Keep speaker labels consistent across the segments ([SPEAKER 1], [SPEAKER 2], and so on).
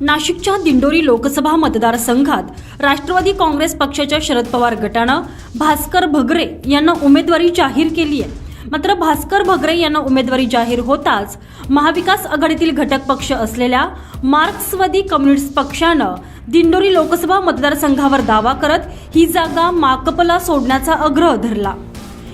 [SPEAKER 1] नाशिकच्या दिंडोरी लोकसभा मतदारसंघात राष्ट्रवादी काँग्रेस पक्षाच्या शरद पवार गटानं भास्कर भगरे यांना उमेदवारी जाहीर केली आहे मात्र भास्कर भगरे यांना उमेदवारी जाहीर होताच महाविकास आघाडीतील घटक पक्ष असलेल्या मार्क्सवादी कम्युनिस्ट पक्षानं दिंडोरी लोकसभा मतदारसंघावर दावा करत ही जागा माकपला सोडण्याचा आग्रह धरला.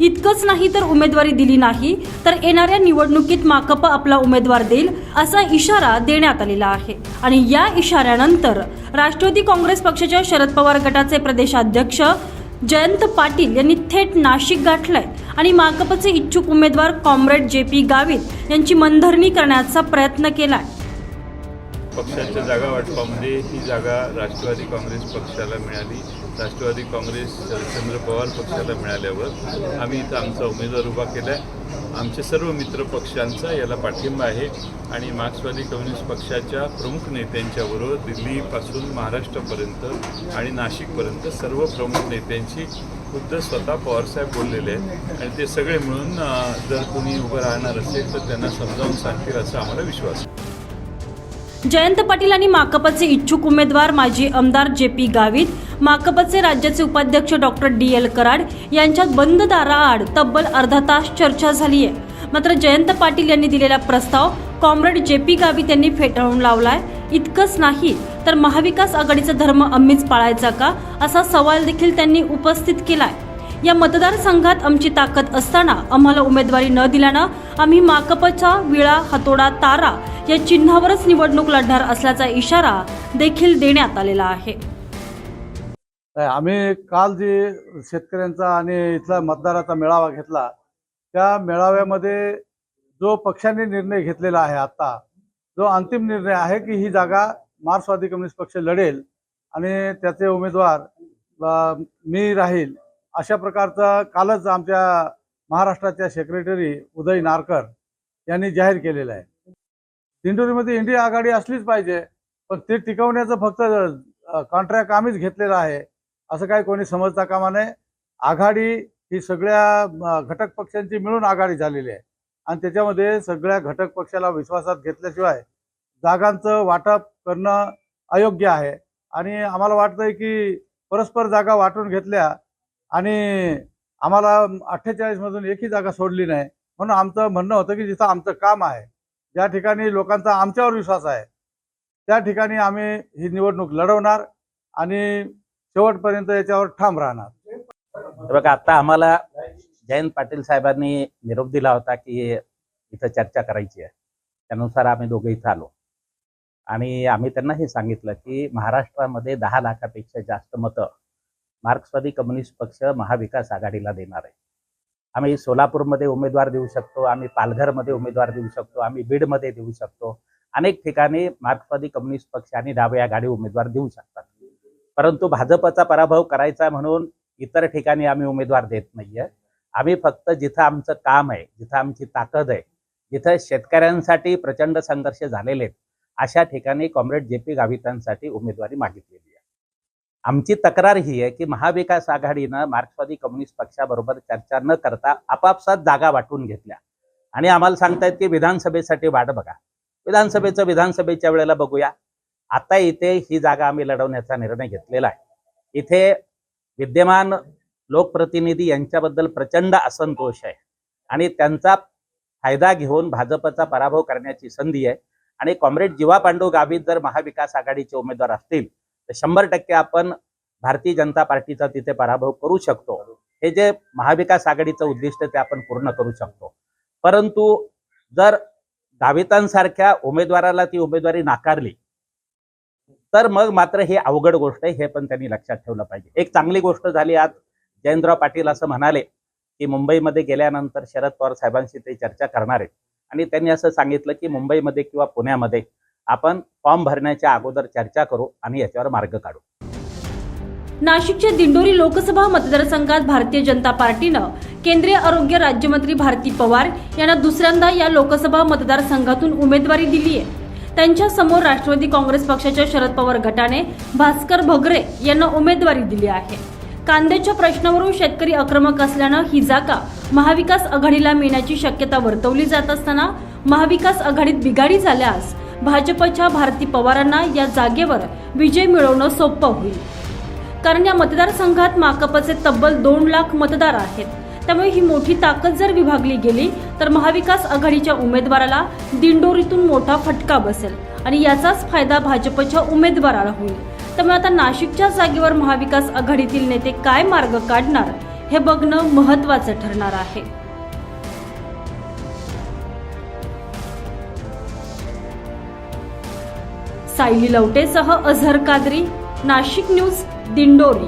[SPEAKER 1] इतकंच नाही तर उमेदवारी दिली नाही तर येणाऱ्या निवडणुकीत माकप आपला उमेदवार देईल असा इशारा देण्यात आलेला आहे. आणि या इशाऱ्यानंतर राष्ट्रवादी काँग्रेस पक्षाच्या शरद पवार गटाचे प्रदेशाध्यक्ष जयंत पाटील यांनी थेट नाशिक गाठलंय. आणि माकपचे इच्छुक उमेदवार कॉम्रेड जे पी गावित यांची मनधरणी करण्याचा प्रयत्न केलाय.
[SPEAKER 2] पक्षाच्या जागा वाटपामध्ये ही जागा राष्ट्रवादी काँग्रेस पक्षाला मिळाली. राष्ट्रवादी काँग्रेस शरदचंद्र पवार पक्षाला मिळाल्यावर आम्ही इथं आमचा उमेदवार उभा केला आहे आमचे सर्व मित्र पक्षांचा याला पाठिंबा आहे आणि मार्क्सवादी कम्युनिस्ट पक्षाच्या प्रमुख नेत्यांच्याबरोबर दिल्लीपासून महाराष्ट्रापर्यंत आणि नाशिकपर्यंत सर्व प्रमुख नेत्यांशी खुद्द स्वतः पवारसाहेब बोललेले आहेत. आणि ते सगळे मिळून जर कोणी उभं राहणार असेल तर त्यांना समजावून सांगतील असा आम्हाला विश्वास आहे.
[SPEAKER 1] जयंत पाटील आणि माकपचे इच्छुक उमेदवार माजी आमदार जे पी गावित माकपचे राज्याचे उपाध्यक्ष डॉक्टर डी एल कराड यांच्यात बंद दाराआड तब्बल अर्धा तास चर्चा झाली आहे. मात्र जयंत पाटील यांनी दिलेला प्रस्ताव कॉम्रेड जे पी गावित यांनी फेटाळून लावलाय. इतकंच नाही तर महाविकास आघाडीचा धर्म आम्हीच पाळायचा का? असा सवाल देखील त्यांनी उपस्थित केलाय. या मतदारसंघात आमची ताकद असताना आम्हाला उमेदवारी न दिल्यानं आम्ही माकपचा विळा हातोडा तारा या चिन्हावरच निवडणूक लढणार असल्याचा इशारा देखील देण्यात आलेला आहे.
[SPEAKER 3] आम्ही काल जे शेतकऱ्यांचा आणि इथला मतदाराचा मेळावा घेतला त्या मेळाव्यामध्ये जो पक्षाने निर्णय घेतलेला आहे आता जो अंतिम निर्णय आहे की ही जागा मार्क्सवादी कम्युनिस्ट पक्ष लढेल आणि त्याचे उमेदवार मी राहील अशा प्रकारचा कालच आमच्या महाराष्ट्राच्या सेक्रेटरी उदय नारकर यांनी जाहीर केलेलं आहे. दिंडोरीमध्ये इंडिया आघाडी असलीच पाहिजे पण ते टिकवण्याचं फक्त कॉन्ट्रॅक्ट आम्हीच घेतलेलं आहे असं काही कोणी समजता कामा नये. आघाडी ही सगळ्या घटक पक्षांची मिळून आघाडी झालेली आहे. आणि त्याच्यामध्ये सगळ्या घटक पक्षाला विश्वासात घेतल्याशिवाय जागांचं वाटप करणं अयोग्य आहे. आणि आम्हाला वाटतंय की परस्पर जागा वाटून घेतल्या आणि आम्हाला अठ्ठेचाळीस मधून एकही जागा सोडली नाही म्हणून आमचं म्हणणं होतं की जिथं आमचं काम आहे ज्या ठिकाणी लोकांचा आमच्यावर विश्वास आहे त्या ठिकाणी आम्ही ही निवडणूक लढवणार आणि शेवटपर्यंत याच्यावर ठाम राहणार.
[SPEAKER 4] बघा आता आम्हाला जयंत पाटील साहेबांनी निरोप दिला होता की इथं चर्चा करायची आहे. त्यानुसार आम्ही दोघे इथं आलो आणि आम्ही त्यांना हे सांगितलं की महाराष्ट्रामध्ये दहा लाखापेक्षा जास्त मतं मार्क्सवादी कम्युनिस्ट पक्ष महाविकास आघाडीला देणार आहे. आम्ही सोलापूरमध्ये उमेदवार देऊ शकतो आम्ही पालघरमध्ये उमेदवार देऊ शकतो आम्ही बीडमध्ये देऊ शकतो. अनेक ठिकाणी मार्क्सवादी कम्युनिस्ट पक्ष आणि डाव्या आघाडी उमेदवार देऊ शकतात. परंतु भाजपचा पराभव करायचा म्हणून इतर ठिकाणी आम्ही उमेदवार देत नाहीये. आम्ही फक्त जिथं आमचं काम आहे जिथं आमची ताकद आहे जिथं शेतकऱ्यांसाठी प्रचंड संघर्ष झालेले आहेत अशा ठिकाणी कॉम्रेड जे पी गावितांसाठी उमेदवारी मागितलेली आमची तक्रार ही आहे की महाविकास आघाडीनं मार्क्सवादी कम्युनिस्ट पक्षाबरोबर चर्चा न करता आपापसात जागा वाटून घेतल्या. आणि आम्हाला सांगतायत की विधानसभेसाठी वाट बघा. विधानसभेचं विधानसभेच्या वेळेला बघूया. आता इथे ही जागा आम्ही लढवण्याचा निर्णय घेतलेला आहे. इथे विद्यमान लोकप्रतिनिधी यांच्याबद्दल प्रचंड असंतोष आहे. आणि त्यांचा फायदा घेऊन भाजपचा पराभव करण्याची संधी आहे. आणि कॉम्रेड जीवा पांडू गावित जर महाविकास आघाडीचे उमेदवार असतील तर शंभर टक्के आपण भारतीय जनता पार्टीचा तिथे पराभव करू शकतो. हे जे महाविकास आघाडीचं उद्दिष्ट ते आपण पूर्ण करू शकतो. परंतु जर दावितांसारख्या उमेदवाराला ती उमेदवारी नाकारली तर मग मात्र हे अवघड गोष्ट आहे हे पण त्यांनी लक्षात ठेवलं पाहिजे. एक चांगली गोष्ट झाली आज जयंतराव पाटील असं म्हणाले की मुंबईमध्ये गेल्यानंतर शरद पवार साहेबांशी ते चर्चा करणार आहेत. आणि त्यांनी असं सांगितलं की मुंबईमध्ये किंवा पुण्यामध्ये आपण फॉर्म भरण्याच्या अगोदर चर्चा करू आणि याच्यावर मार्ग काढू.
[SPEAKER 1] नाशिकच्या दिंडोरी लोकसभा मतदारसंघात भारतीय जनता पार्टीनं केंद्रीय आरोग्य राज्यमंत्री भारती पवार यांना दुसऱ्यांदा या लोकसभा मतदारसंघातून उमेदवारी दिली आहे. त्यांच्यासमोर राष्ट्रवादी काँग्रेस पक्षाच्या शरद पवार गटाने भास्कर भगरे यांना उमेदवारी दिली आहे. कांद्याच्या प्रश्नावरून शेतकरी आक्रमक असल्यानं ही जागा महाविकास आघाडीला मिळण्याची शक्यता वर्तवली जात असताना महाविकास आघाडीत बिघाडी झाल्यास भाजपच्या भारती पवारांना या जागेवर विजय मिळवणं सोपं होईल. कारण या मतदारसंघात माकपचे तब्बल दोन लाख मतदार आहेत. त्यामुळे ही मोठी ताकद जर विभागली गेली तर महाविकास आघाडीच्या उमेदवाराला दिंडोरीतून मोठा फटका बसेल आणि याचाच फायदा भाजपच्या उमेदवाराला होईल. त्यामुळे आता नाशिकच्या जागेवर महाविकास आघाडीतील नेते काय मार्ग काढणार हे बघणं महत्वाचं ठरणार आहे. सायली लवटेसह अझर कादरी नाशिक न्यूज दिंडोरी.